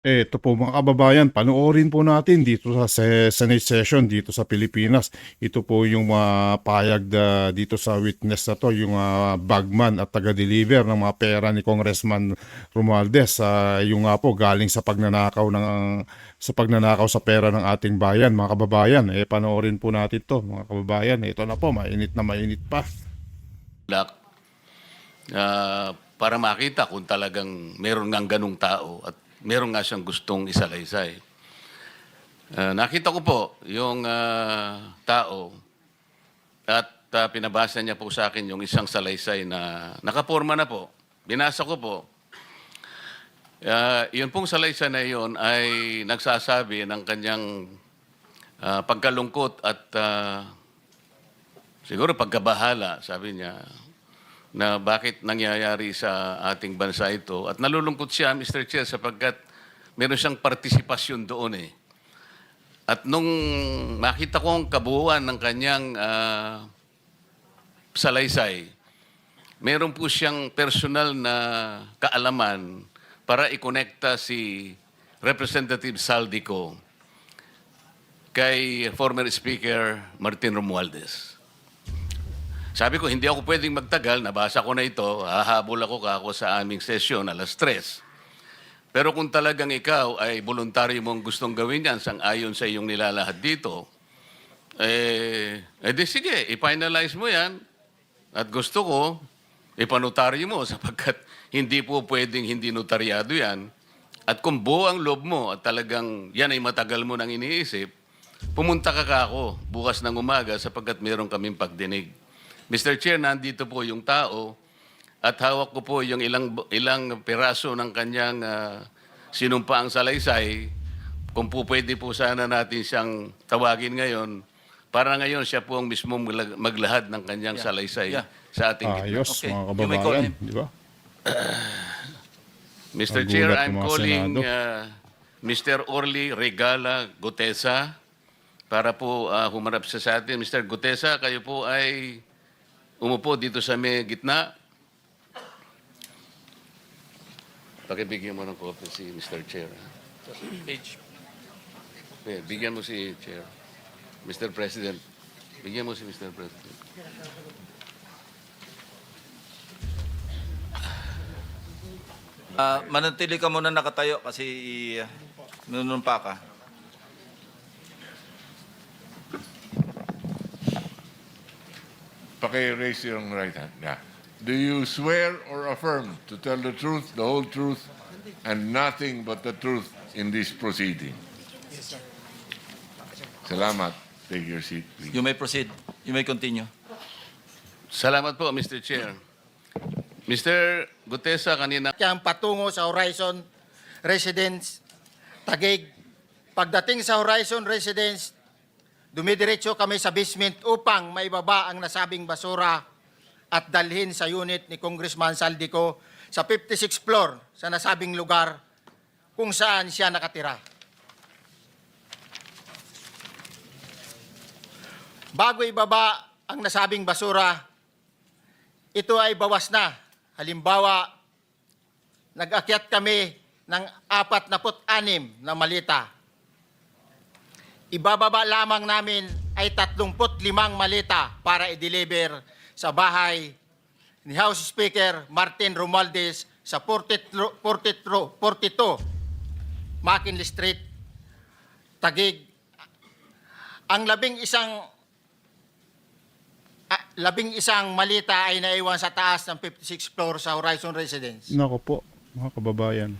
Ito po mga kababayan, panoorin po natin dito sa se- Senate session dito sa Pilipinas. Ito po yung mga payag na dito sa witness na to, yung ah, bagman at taga-deliver ng mga pera ni Congressman Romualdez. Ah, yung nga po galing sa pagnanakaw ng sa pagnanakaw sa pera ng ating bayan, mga kababayan. Eh, panoorin po natin to, mga kababayan. Ito na po, mainit na mainit pa. Ah, para makita kung talagang meron ngang ganung tao at meron nga siyang gustong isalaysay. Ah, nakita ko po yung ah, tao at ah, pinabasa niya po sa akin yung isang salaysay na nakaporma na po. Binasa ko po. Ah, yun pong salaysay na yun ay nagsasabi ng kanyang ah, pagkalungkot at ah, Siguro pagkabahala, sabi niya, na bakit nangyayari sa ating bansa ito. At nalulungkot siya, Mr. Chair, sapagkat meron siyang partisipasyon doon eh. At nung makita ko ang kabuuan ng kanyang ah, salaysay, meron po siyang personal na kaalaman para ikonekta si Representative Saldico kay former Speaker Martin Romualdez. Sabi ko, hindi ako pwedeng magtagal, nabasa ko na ito, hahabol ako kako sa aming sesyon, alas tres. Pero kung talagang ikaw ay voluntaryo mong gustong gawin yan, sang ayon sa iyong nilalahad dito, eh, eh di sige, i-finalize mo yan. At gusto ko, ipanotaryo mo sapagkat hindi po pwedeng hindi notaryado yan. At kung buo ang loob mo at talagang yan ay matagal mo nang iniisip, pumunta ka kako bukas ng umaga sapagkat meron kaming pagdinig. Mr. Chair, nandito po yung tao at hawak ko po yung ilang ilang piraso ng kanyang ah, sinumpaang salaysay. Kung po pwede po sana natin siyang tawagin ngayon, para ngayon siya po ang magla- maglahad ng kanyang salaysay Yeah. sa ating gitna. Ayos, Okay. mga kababayan. Di ba? Mr. Ang Chair, I'm calling uh, Mr. Orly Regala Gutesa para po uh, humarap sa atin. Mr. Gutesa, kayo po ay umupo dito sa may gitna. Pakibigyan mo ng copy si Mr. Chair. Page. Eh, Bigyan mo si Chair. Mr. President. Bigyan mo si Mr. President. Ah, manatili ka muna nakatayo kasi uh, nunumpa ka. Paki-raise your right hand. Yeah. Do you swear or affirm to tell the truth, the whole truth, and nothing but the truth in this proceeding? Yes, sir. Salamat. Take your seat, please. You may proceed. You may continue. Salamat po, Mr. Chair. Mr. Gutesa, kanina siyang patungo sa Horizon Residence Tagig. Pagdating sa Horizon Residence, dumidiretso kami sa basement upang maibaba ang nasabing basura at dalhin sa unit ni Congressman Saldico sa 56th floor sa nasabing lugar kung saan siya nakatira. Bago ibaba ang nasabing basura, ito ay bawas na. Halimbawa, nag-akyat kami ng 46 na malita. Ibababa lamang namin ay 35 malita para i-deliver sa bahay ni House Speaker Martin Romualdez sa 42, 42, 42 McKinley Street, Tagig. Ang labing isang ah, labing isang malita ay naiwan sa taas ng 56th floor sa Horizon Residence. Nako po, mga kababayan.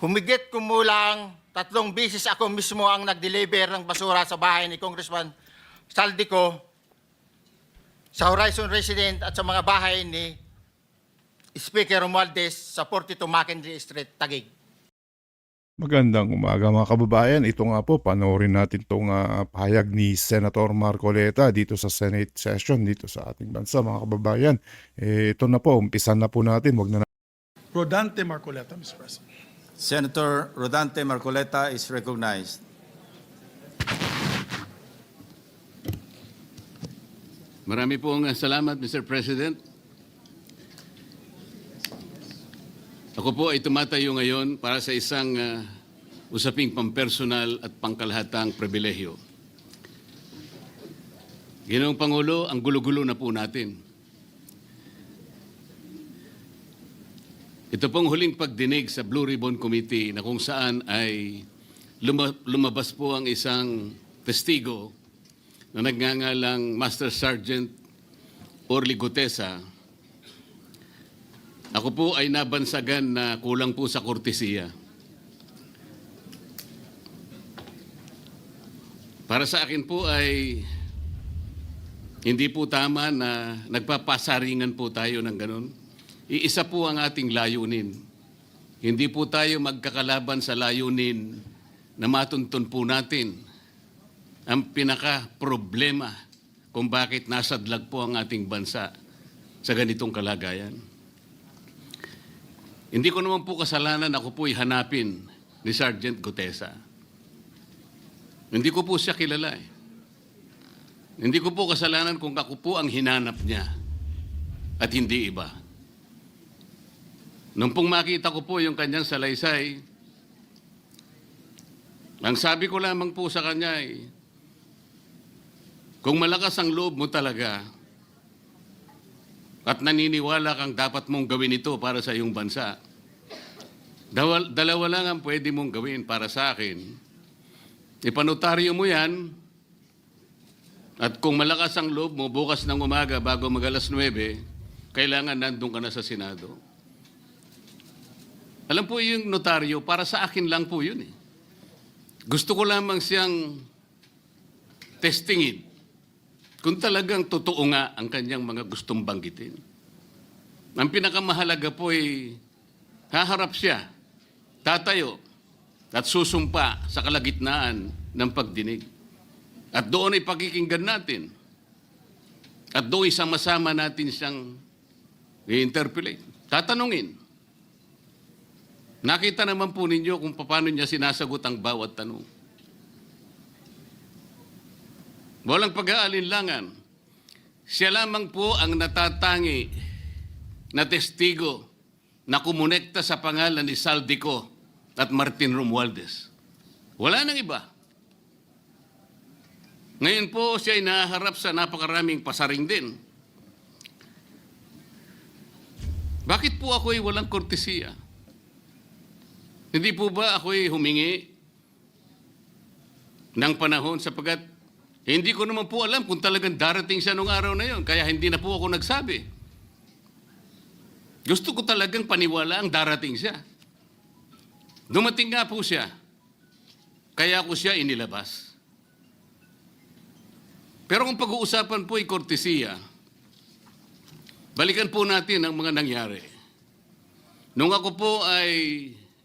Humigit kumulang tatlong bisis ako mismo ang nag-deliver ng basura sa bahay ni Congressman Saldico sa Horizon Resident at sa mga bahay ni Speaker Romualdez sa 42 McKinley Street, Taguig. Magandang umaga mga kababayan. Ito nga po, panoorin natin itong ah, pahayag ni Senator Marcoleta dito sa Senate session dito sa ating bansa mga kababayan. Eh, ito na po, umpisan na po natin. Wag na Rodante Marcoleta, Mr. President. Senator Rodante Marcoleta is recognized. Marami pong uh, salamat, Mr. President. Ako po ay tumatayo ngayon para sa isang uh, usaping pampersonal at pangkalahatang pribilehyo. Ginoong Pangulo, ang gulo-gulo na po natin. Ito pong huling pagdinig sa Blue Ribbon Committee na kung saan ay luma- lumabas po ang isang testigo na nagngangalang Master Sergeant Orly Gutesa. Ako po ay nabansagan na kulang po sa kortesiya. Para sa akin po ay hindi po tama na nagpapasaringan po tayo ng ganun. Iisa po ang ating layunin. Hindi po tayo magkakalaban sa layunin na matuntun po natin ang pinaka-problema kung bakit nasadlag po ang ating bansa sa ganitong kalagayan. Hindi ko naman po kasalanan ako po'y hanapin ni Sergeant Gutesa. Hindi ko po siya kilala eh. Hindi ko po kasalanan kung ako po ang hinanap niya at hindi iba. Nung pong makita ko po yung kanyang salaysay, ang sabi ko lamang po sa kanya ay, kung malakas ang loob mo talaga at naniniwala kang dapat mong gawin ito para sa iyong bansa, dalawa, lang ang pwede mong gawin para sa akin. Ipanotaryo mo yan, at kung malakas ang loob mo, bukas ng umaga bago mag alas 9, kailangan nandun ka na sa Senado. Alam po yung notaryo, para sa akin lang po yun eh. Gusto ko lamang siyang testingin kung talagang totoo nga ang kanyang mga gustong banggitin. Ang pinakamahalaga po ay haharap siya, tatayo, at susumpa sa kalagitnaan ng pagdinig. At doon ay pakikinggan natin. At doon ay sama-sama natin siyang i-interpolate. Tatanungin. Nakita naman po ninyo kung paano niya sinasagot ang bawat tanong. Walang pag-aalinlangan. Siya lamang po ang natatangi na testigo na kumonekta sa pangalan ni Saldico at Martin Romualdez. Wala nang iba. Ngayon po siya ay naharap sa napakaraming pasaring din. Bakit po ako ay walang kortesiya? Hindi po ba ako ay humingi ng panahon sapagat hindi ko naman po alam kung talagang darating siya nung araw na yon, kaya hindi na po ako nagsabi. Gusto ko talagang paniwala ang darating siya. Dumating nga po siya, kaya ko siya inilabas. Pero kung pag-uusapan po ay kortesiya, balikan po natin ang mga nangyari. Nung ako po ay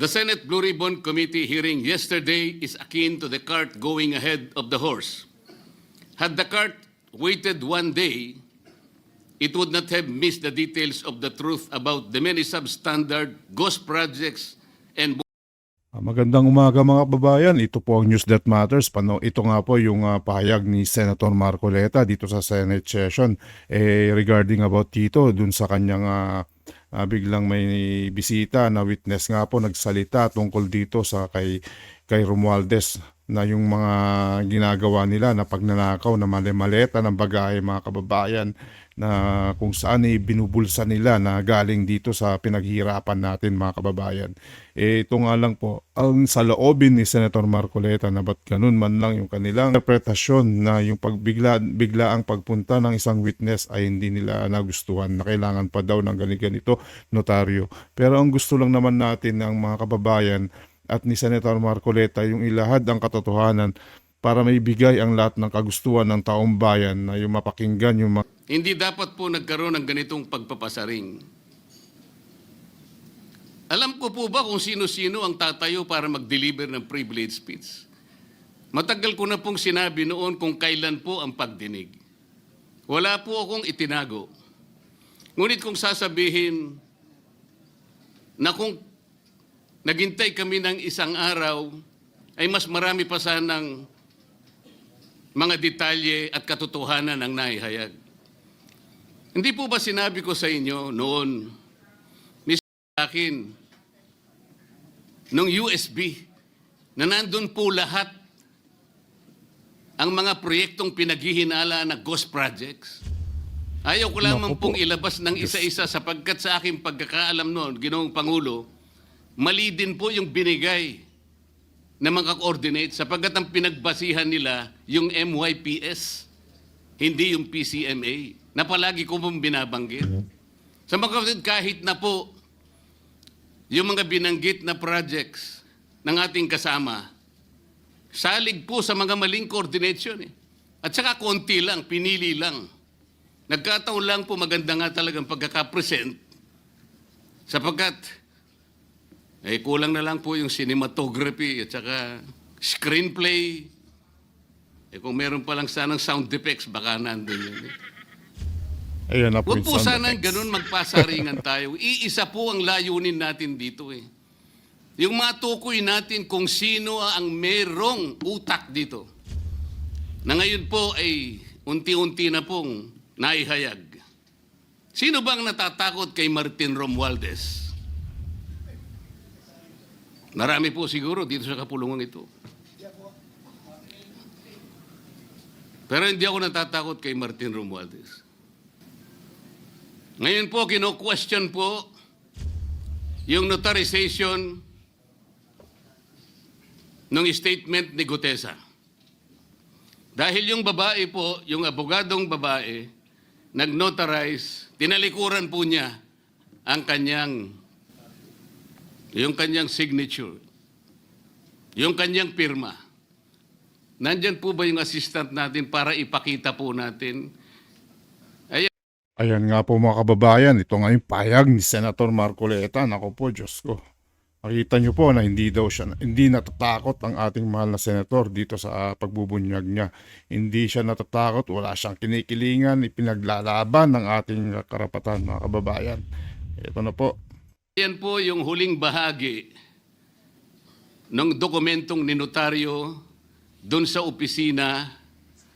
The Senate Blue Ribbon Committee hearing yesterday is akin to the cart going ahead of the horse. Had the cart waited one day, it would not have missed the details of the truth about the many substandard ghost projects and Ah, Magandang umaga mga kababayan. Ito po ang News That Matters. Pano, ito nga po yung ah, pahayag ni Senator Marcoleta dito sa Senate session eh, regarding about dito dun sa kanyang ah, ah, biglang may bisita na witness nga po nagsalita tungkol dito sa kay kay Romualdez na yung mga ginagawa nila na pagnanakaw na mali-maleta ng bagay mga kababayan na kung saan ay binubulsa nila na galing dito sa pinaghirapan natin mga kababayan. Eh, ito nga lang po, ang sa loobin ni Senator Marcoleta na ba't ganun man lang yung kanilang interpretasyon na yung pagbigla bigla ang pagpunta ng isang witness ay hindi nila nagustuhan na kailangan pa daw ng ganito notaryo. Pero ang gusto lang naman natin ng mga kababayan at ni Senator Marcoleta yung ilahad ang katotohanan para maibigay ang lahat ng kagustuhan ng taong bayan na yung mapakinggan yung mga Hindi dapat po nagkaroon ng ganitong pagpapasaring. Alam ko po ba kung sino-sino ang tatayo para mag-deliver ng privilege speech? Matagal ko na pong sinabi noon kung kailan po ang pagdinig. Wala po akong itinago. Ngunit kung sasabihin na kung naghintay kami ng isang araw, ay mas marami pa sanang mga detalye at katotohanan ang naihayag. Hindi po ba sinabi ko sa inyo noon, Mr. Akin, nung USB, na nandun po lahat ang mga proyektong pinaghihinala na ghost projects. Ayaw ko lamang Naku po. pong ilabas ng isa-isa sapagkat sa aking pagkakaalam noon, Ginoong Pangulo, mali din po yung binigay na mga coordinate sapagkat ang pinagbasihan nila yung MYPS, hindi yung PCMA, na palagi ko pong binabanggit. Sa mga kapatid, kahit na po yung mga binanggit na projects ng ating kasama, salig po sa mga maling coordination eh. At saka konti lang, pinili lang. Nagkataon lang po maganda nga talagang pagkakapresent sapagkat eh kulang na lang po yung cinematography at saka screenplay. Eh kung meron pa lang sanang sound effects, baka nandun yun. eh. Ayan na po Huwag po sana effects. ganun magpasaringan tayo. Iisa po ang layunin natin dito eh. Yung matukoy natin kung sino ang merong utak dito. Na ngayon po ay unti-unti na pong naihayag. Sino bang natatakot kay Martin Romualdez? Marami po siguro dito sa kapulungan ito. Pero hindi ako natatakot kay Martin Romualdez. Ngayon po, kino-question po yung notarization ng statement ni Gutesa. Dahil yung babae po, yung abogadong babae, nag-notarize, tinalikuran po niya ang kanyang, yung kanyang signature, yung kanyang pirma. Nandyan po ba yung assistant natin para ipakita po natin Ayan nga po mga kababayan, ito nga yung payag ni Senator Marcoleta. Nako po, Diyos ko. Makita niyo po na hindi daw siya, hindi natatakot ang ating mahal na senator dito sa ah, pagbubunyag niya. Hindi siya natatakot, wala siyang kinikilingan, ipinaglalaban ng ating karapatan mga kababayan. Ito na po. Yan po yung huling bahagi ng dokumentong ninotaryo doon sa opisina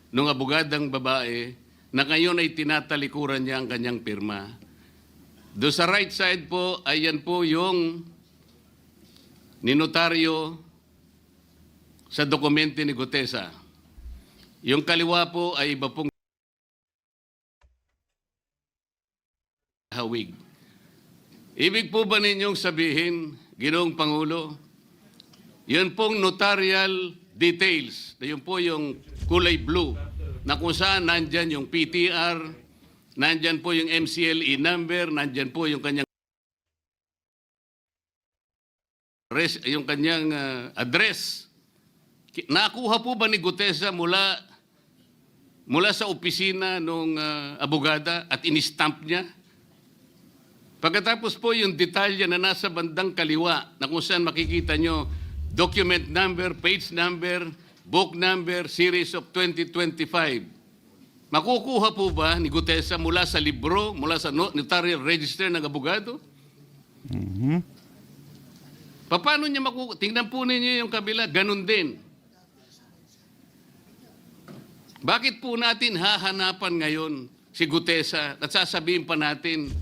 ng abogadang babae na ngayon ay tinatalikuran niya ang kanyang pirma. Doon sa right side po, ayan po yung ninotaryo sa dokumento ni Gutesa. Yung kaliwa po ay iba pong hawig. Ibig po ba ninyong sabihin, Ginoong Pangulo, yun pong notarial details, na yun po yung kulay blue, na kung saan nandyan yung PTR, nandyan po yung MCLE number, nandyan po yung kanyang res, yung kanyang ah, address. Nakuha po ba ni Gutesa mula mula sa opisina ng abogada at inistamp niya? Pagkatapos po yung detalye na nasa bandang kaliwa na kung saan makikita nyo document number, page number, book number, series of 2025. Makukuha po ba ni Gutesa mula sa libro, mula sa no- notarial register ng abogado? Paano niya makukuha? Tingnan po ninyo yung kabila, ganun din. Bakit po natin hahanapan ngayon si Gutesa at sasabihin pa natin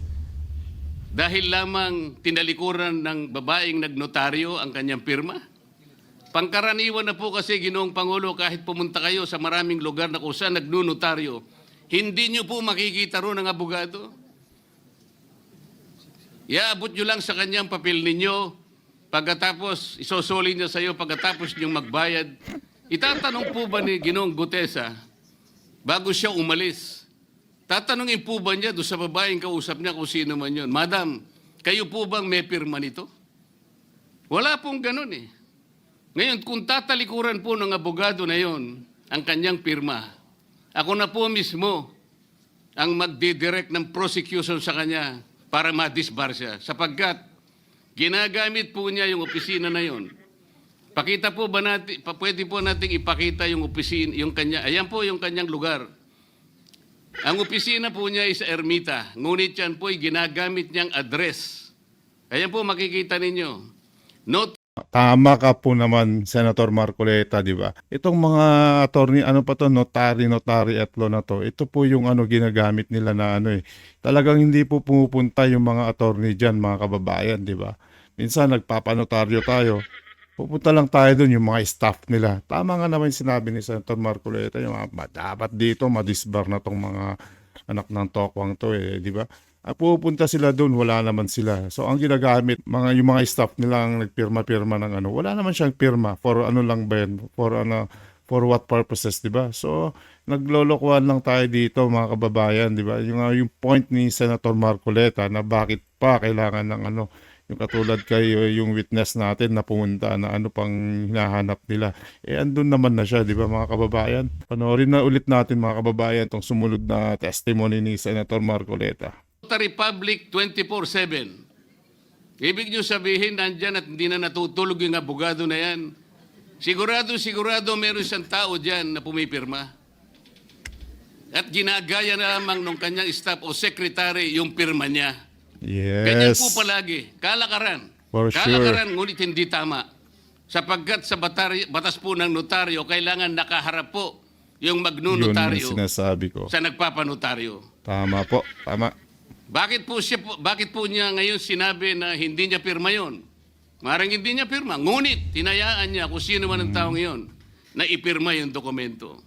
dahil lamang tinalikuran ng babaeng nagnotaryo ang kanyang pirma? Pangkaraniwan na po kasi ginoong Pangulo kahit pumunta kayo sa maraming lugar na kung saan nagnunotaryo, hindi nyo po makikita roon ang abogado. Iaabot nyo lang sa kanyang papel ninyo, pagkatapos isosoli niya sa iyo pagkatapos niyong magbayad. Itatanong po ba ni Ginoong Gutesa, bago siya umalis, tatanungin po ba niya doon sa babaeng kausap niya kung sino man yun, Madam, kayo po bang may pirma nito? Wala pong ganun eh. Ngayon, kung tatalikuran po ng abogado na yon ang kanyang pirma, ako na po mismo ang magdidirect ng prosecution sa kanya para ma-disbar siya. Sapagkat ginagamit po niya yung opisina na yon Pakita po ba natin, pwede po nating ipakita yung opisina, yung kanya, ayan po yung kanyang lugar. Ang opisina po niya ay sa Ermita, ngunit yan po ay ginagamit niyang address. Ayan po makikita ninyo. Note Tama ka po naman, Senator Marcoleta, di ba? Itong mga attorney, ano pa to, notary, notary at law na to, ito po yung ano ginagamit nila na ano eh. Talagang hindi po pumupunta yung mga attorney dyan, mga kababayan, di ba? Minsan nagpapanotaryo tayo, pupunta lang tayo dun yung mga staff nila. Tama nga naman yung sinabi ni Senator Marcoleta, yung mga, "Ma, dapat dito madisbar na tong mga anak ng tokwang to eh, di ba? Ah, pupunta sila doon, wala naman sila. So ang ginagamit, mga yung mga staff nilang nagpirma-pirma ng ano, wala naman siyang pirma for ano lang ba yan, for ano, for what purposes, di ba? So naglolokohan lang tayo dito mga kababayan, di ba? Yung, ah, yung point ni Senator Marcoleta na bakit pa kailangan ng ano, yung katulad kay uh, yung witness natin na pumunta na ano pang hinahanap nila. Eh andun naman na siya, di ba mga kababayan? Panoorin na ulit natin mga kababayan tong sumunod na testimony ni Senator Marcoleta. Republic 24-7. Ibig nyo sabihin, nandyan at hindi na natutulog yung abogado na yan. Sigurado, sigurado meron siyang tao dyan na pumipirma. At ginagaya na lamang nung kanyang staff o secretary yung pirma niya. Ganyan Yes. po palagi. Kalakaran. For sure. Kalakaran, ngunit hindi tama. Sapagkat sa batari, batas po ng notaryo, kailangan nakaharap po yung Yun ang magnunotaryo sinasabi ko. sa nagpapanotaryo. Tama po, tama. Bakit po siya po- bakit po niya ngayon sinabi na hindi niya pirma 'yon? Marang hindi niya pirma. Ngunit tinayaan niya kung sino man ang taong 'yon na ipirma yung dokumento.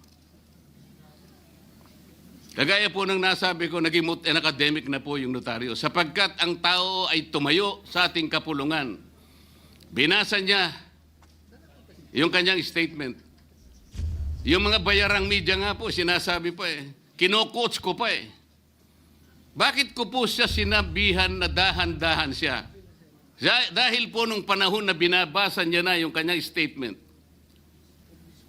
Kagaya po ng nasabi ko, naging an academic na po yung notaryo sapagkat ang tao ay tumayo sa ating kapulungan. Binasa niya yung kanyang statement. Yung mga bayarang media nga po, sinasabi pa eh. Kino-coach ko pa eh. Bakit ko po siya sinabihan na dahan-dahan siya? Dahil po nung panahon na binabasa niya na yung kanyang statement,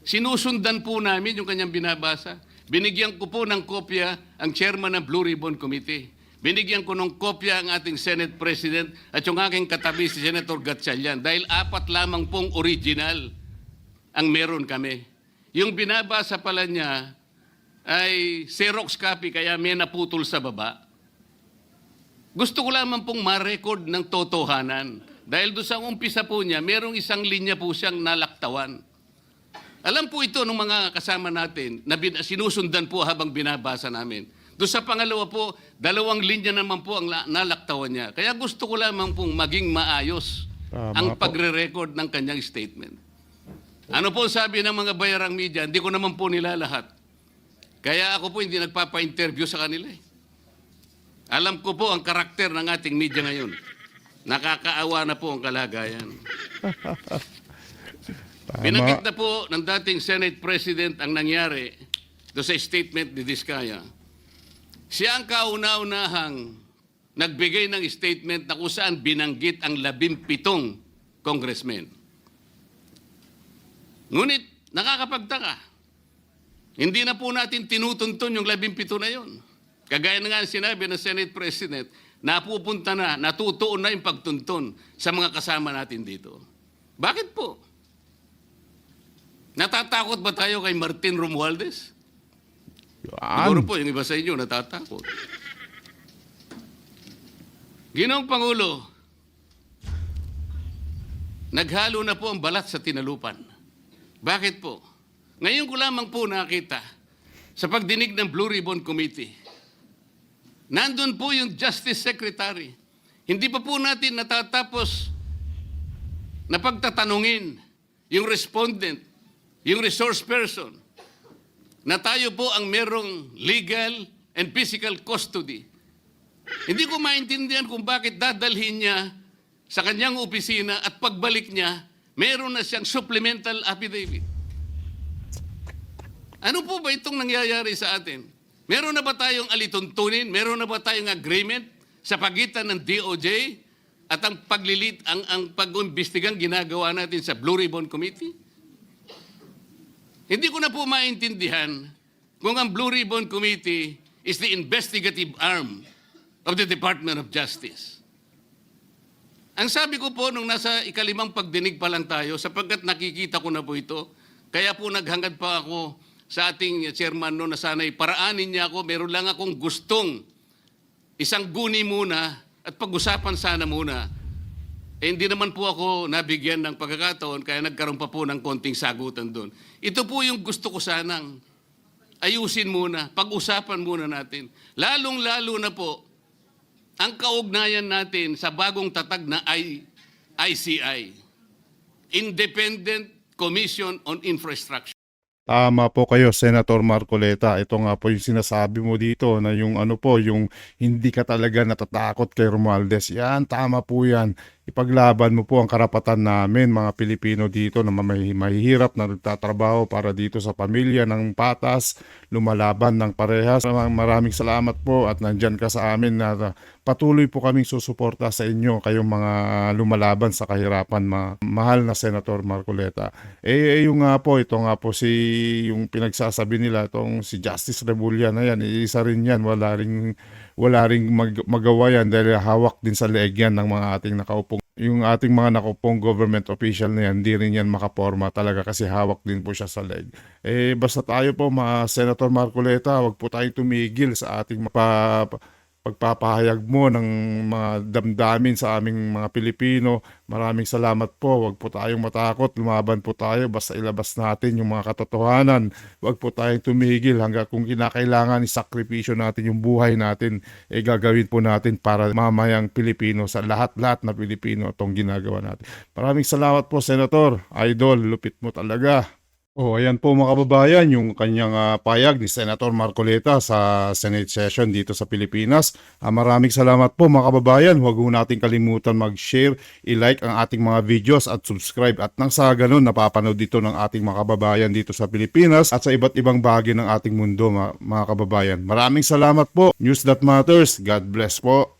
sinusundan po namin yung kanyang binabasa. Binigyan ko po ng kopya ang chairman ng Blue Ribbon Committee. Binigyan ko ng kopya ang ating Senate President at yung aking katabi si Senator Gatchalian dahil apat lamang pong original ang meron kami. Yung binabasa pala niya ay Xerox copy kaya may naputol sa baba. Gusto ko lamang pong ma-record ng totohanan. Dahil doon sa umpisa po niya, merong isang linya po siyang nalaktawan. Alam po ito ng mga kasama natin na bin- sinusundan po habang binabasa namin. Doon sa pangalawa po, dalawang linya naman po ang la- nalaktawan niya. Kaya gusto ko lamang pong maging maayos Tama ang pagre-record ng kanyang statement. Ano po sabi ng mga bayarang media? Hindi ko naman po nila lahat. Kaya ako po hindi nagpapa-interview sa kanila eh. Alam ko po ang karakter ng ating media ngayon. Nakakaawa na po ang kalagayan. Tama. na po ng dating Senate President ang nangyari do sa statement ni Diskaya. Siya ang kauna-unahang nagbigay ng statement na kung saan binanggit ang labimpitong congressmen. Ngunit nakakapagtaka. Hindi na po natin tinutuntun yung labimpito na yon. Kagaya na nga sinabi ng Senate President, napupunta na, natutuon na yung pagtuntun sa mga kasama natin dito. Bakit po? Natatakot ba tayo kay Martin Romualdez? Siguro Yan. po, yung iba sa inyo natatakot. Ginoong Pangulo, naghalo na po ang balat sa tinalupan. Bakit po? Ngayon ko lamang po nakita sa pagdinig ng Blue Ribbon Committee. Nandun po yung Justice Secretary. Hindi pa po natin natatapos na pagtatanungin yung respondent, yung resource person, na tayo po ang merong legal and physical custody. Hindi ko maintindihan kung bakit dadalhin niya sa kanyang opisina at pagbalik niya, meron na siyang supplemental affidavit. Ano po ba itong nangyayari sa atin? Meron na ba tayong alituntunin? Meron na ba tayong agreement sa pagitan ng DOJ at ang paglilit ang ang pag-imbestigang ginagawa natin sa Blue Ribbon Committee? Hindi ko na po maintindihan kung ang Blue Ribbon Committee is the investigative arm of the Department of Justice. Ang sabi ko po nung nasa ikalimang pagdinig pa lang tayo, sapagkat nakikita ko na po ito, kaya po naghangad pa ako sa ating chairman no na sana'y paraanin niya ako, meron lang akong gustong isang guni muna at pag-usapan sana muna. Eh, hindi naman po ako nabigyan ng pagkakataon kaya nagkaroon pa po ng konting sagutan doon. Ito po yung gusto ko sanang ayusin muna, pag-usapan muna natin. Lalong-lalo na po ang kaugnayan natin sa bagong tatag na ICI, Independent Commission on Infrastructure. Tama po kayo, Senator Marcoleta. Ito nga po yung sinasabi mo dito na yung ano po, yung hindi ka talaga natatakot kay Romualdez. Yan, tama po yan. Ipaglaban mo po ang karapatan namin, mga Pilipino dito na may mahihirap na nagtatrabaho para dito sa pamilya ng patas, lumalaban ng parehas. Maraming salamat po at nandyan ka sa amin na patuloy po kaming susuporta sa inyo, kayong mga lumalaban sa kahirapan, ma- mahal na Senator Marcoleta. Eh, eh, yung nga po, ito nga po si, yung pinagsasabi nila, itong si Justice Rebulla na yan, isa rin yan, wala ring, wala ring mag- magawa yan dahil hawak din sa leeg yan ng mga ating nakaupong yung ating mga nakupong government official na yan, hindi rin yan makaporma talaga kasi hawak din po siya sa leg. Eh, basta tayo po, mga Senator Marcoleta, wag po tayong tumigil sa ating mapa, pagpapahayag mo ng mga damdamin sa aming mga Pilipino. Maraming salamat po. Huwag po tayong matakot. Lumaban po tayo. Basta ilabas natin yung mga katotohanan. Huwag po tayong tumigil hanggang kung kinakailangan isakripisyo natin yung buhay natin. Eh gagawin po natin para mamayang Pilipino sa lahat-lahat na Pilipino itong ginagawa natin. Maraming salamat po, Senator. Idol, lupit mo talaga. Oh, ayan po mga kababayan, yung kanyang ah, payag ni Senator Marcoleta sa Senate session dito sa Pilipinas. Ah, maraming salamat po mga kababayan. Huwag ho natin kalimutan mag-share, i-like ang ating mga videos at subscribe. At nang sa ganun, napapanood dito ng ating mga kababayan dito sa Pilipinas at sa iba't ibang bahagi ng ating mundo mga, mga kababayan. Maraming salamat po. News That Matters. God bless po.